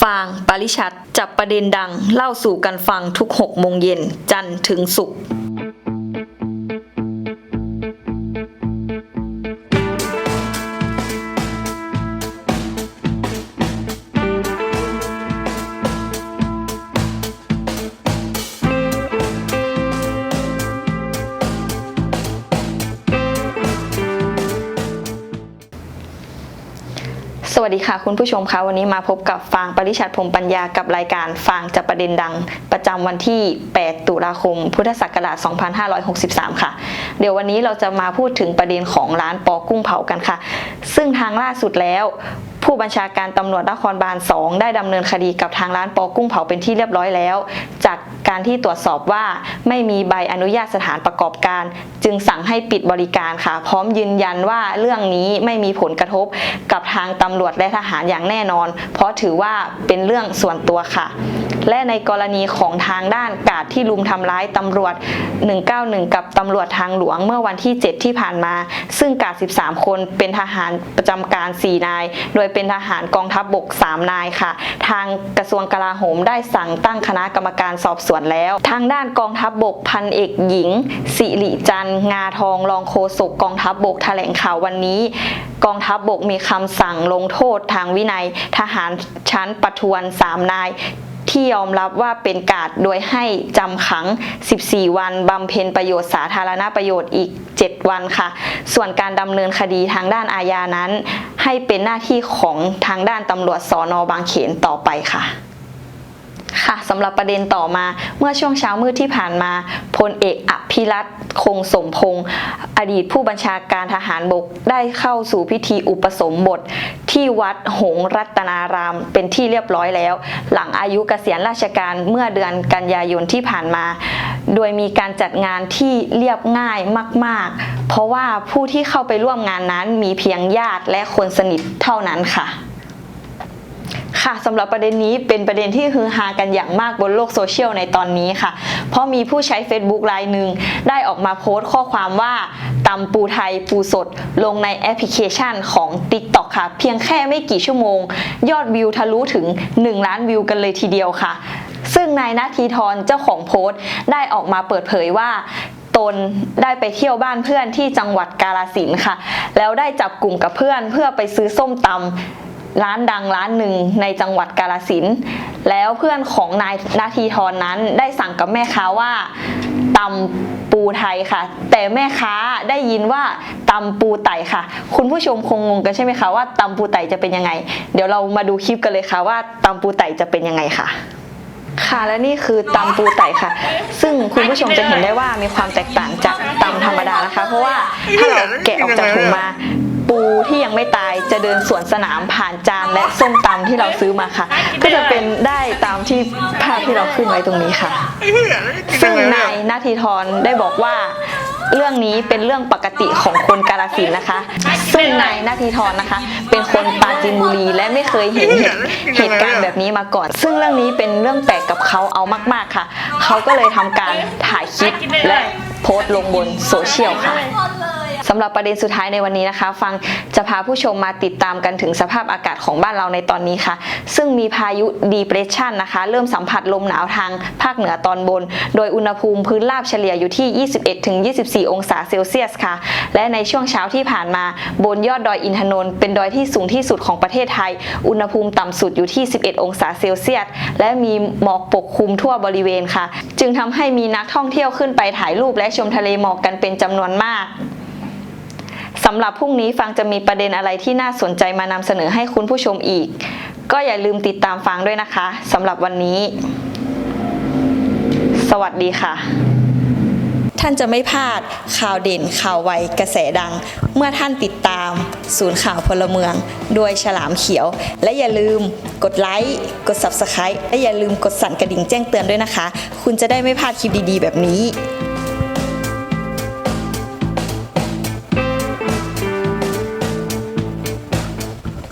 ฟางปริชัดจับประเด็นดังเล่าสู่กันฟังทุก 6 โมงเย็นจันทร์ถึงศุกร์ สวัสดีค่ะคุณผู้ชมคะวันนี้มาพบกับฟางปริชัดพรมปัญญากับรายการฟางจับประเด็นดัง ประจำวันที่ 8 ตุลาคม พุทธศักราช 2563 ค่ะ เดี๋ยววันนี้เราจะมาพูดถึงประเด็นของร้านปอกุ้งเผากันค่ะ ซึ่งทางล่าสุดแล้ว ผู้บัญชาการตำรวจนครบาล 2 ได้ดำเนินคดีกับทางร้านปอกุ้งเผาเป็นที่เรียบร้อยแล้ว จากการที่ตรวจสอบว่าไม่มีใบอนุญาตสถานประกอบการ จึงสั่งให้ปิดบริการค่ะ พร้อมยืนยันว่าเรื่องนี้ไม่มีผลกระทบกับทางตำรวจและทหารอย่างแน่นอน เพราะถือว่าเป็นเรื่องส่วนตัวค่ะและในกรณีของทางด้านกาดที่ลุมทำร้ายตำรวจ 191 กับตำรวจทางหลวงเมื่อวันที่ 7 ที่ผ่านมา ซึ่งกาด 13 คนเป็นทหารประจำการ 4 นาย โดยเป็นทหารกองทัพบบก 3 นายค่ะ ทางกระทรวงกลาโหมได้สั่งตั้งคณะกรรมการสอบสวนแล้ว ทางด้านกองทัพบบกพันเอกหญิง สิริจันงาทองรองโฆษกกองทัพบบกแถลงข่าววันนี้ กองทัพบบกมีคำสั่งลงโทษทางวินัย ทหารชั้นประทวน 3 นาย ที่ยอมรับว่าเป็นกาดโดยให้จำขัง 14 วันบำเพ็ญประโยชน์สาธารณประโยชน์อีก 7 วันค่ะ ส่วนการดำเนินคดีทางด้านอาญานั้น ให้เป็นหน้าที่ของทางด้านตำรวจสอนอบางเขนต่อไปค่ะค่ะสำหรับประเด็นต่อมาเมื่อช่วงเช้ามืดที่ผ่านมาพลเอกอภิรัตคงสมพงศ์อดีตผู้บัญชาการทหารบกได้เข้าสู่พิธีอุปสมบท ที่วัดหงรัตนาราม เป็นที่เรียบร้อยแล้ว หลังอายุเกษียณราชการเมื่อเดือนกันยายนที่ผ่านมา โดยมีการจัดงานที่เรียบง่ายมาก ๆ เพราะว่าผู้ที่เข้าไปร่วมงานนั้นมีเพียงญาติและคนสนิทเท่านั้นค่ะ ค่ะสำหรับประเด็นนี้เป็นประเด็นที่ฮือฮากันอย่างมากบนโลกโซเชียลในตอนนี้ค่ะ เพราะมีผู้ใช้ Facebook รายหนึ่งได้ออกมาโพสต์ข้อความว่าตำปูไทยปูสด ลงในแอปพลิเคชันของ TikTok ค่ะ เพียงแค่ไม่กี่ชั่วโมง ยอดวิวทะลุถึง 1 ล้านวิวกันเลยทีเดียวค่ะ ซึ่งนายนาทีทรเจ้าของโพสต์ ได้ออกมาเปิดเผยว่าตนได้ไปเที่ยวบ้านเพื่อนที่จังหวัดกาลสินค่ะ แล้วได้จับกลุ่มกับเพื่อนเพื่อไปซื้อส้มตำ ร้านดังร้านหนึ่งในจังหวัดกาลสินธุ์แล้วเพื่อนของนายนาทีทรนนั้นได้สั่งกับแม่ค้าว่าตำปูไทยค่ะ แต่แม่ค้าได้ยินว่าตำปูไต่ค่ะ คุณผู้ชมคงงงกันใช่ไหมคะว่าตำปูไต่จะเป็นยังไง เดี๋ยวเรามาดูคลิปกันเลยค่ะว่าตำปูไต่จะเป็นยังไงค่ะค่ะและนี่คือตำปูไต่ค่ะ ซึ่งคุณผู้ชมจะเห็นได้ว่ามีความแตกต่างจากตำธรรมดานะคะ เพราะว่าถ้าเราแกะออกจากถุงมา ปูที่ยังไม่ตายจะเดินสวนสนามผ่านจานและส้มตำที่เราซื้อมาค่ะ ก็จะเป็นได้ตามที่ภาพที่เราขึ้นไว้ตรงนี้ค่ะ ซึ่งนายนาทีทรได้บอกว่าเรื่องนี้เป็นเรื่องปกติของคนกาลสินนะคะ ซึ่งนายนาทีทรนะคะ เป็นคนปราจีนบุรีและไม่เคยเห็นเหตุการณ์แบบนี้มาก่อน ซึ่งเรื่องนี้เป็นเรื่องแปลกกับเขาเอามากๆค่ะ เขาก็เลยทำการถ่ายคลิปและโพสต์ลงบนโซเชียลค่ะ สำหรับประเด็นสุดท้ายในวันนี้นะคะ ฟังจะพาผู้ชมมาติดตามกันถึงสภาพอากาศของบ้านเราในตอนนี้ค่ะ ซึ่งมีพายุ depression นะคะ เริ่มสัมผัสลมหนาวทางภาคเหนือตอนบน โดยอุณหภูมิพื้นราบเฉลี่ยอยู่ที่ 21-24 องศาเซลเซียสค่ะ และในช่วงเช้าที่ผ่านมาบนยอดดอยอินทนนท์เป็นดอยที่สูงที่สุดของประเทศไทย อุณหภูมิต่ำสุดอยู่ที่ 11 องศาเซลเซียส และมีหมอกปกคลุมทั่วบริเวณค่ะ จึงทำให้มีนักท่องเที่ยวขึ้นไปถ่ายรูปและชมทะเลหมอกกันเป็นจำนวนมาก สำหรับพรุ่งนี้ฟังจะมีประเด็นอะไรที่น่าสนใจมานำเสนอให้คุณผู้ชมอีก ก็อย่าลืมติดตามฟังด้วยนะคะสำหรับวันนี้ สวัสดีค่ะ ท่านจะไม่พลาดข่าวเด่นข่าวไวกระแสดัง เมื่อท่านติดตาม ศูนย์ข่าวพลเมืองโดยฉลามเขียว และอย่าลืมกดไลค์กด Subscribe และอย่าลืมกดสั่นกระดิ่งแจ้งเตือนด้วยนะคะ คุณจะได้ไม่พลาดคลิปดีๆ แบบนี้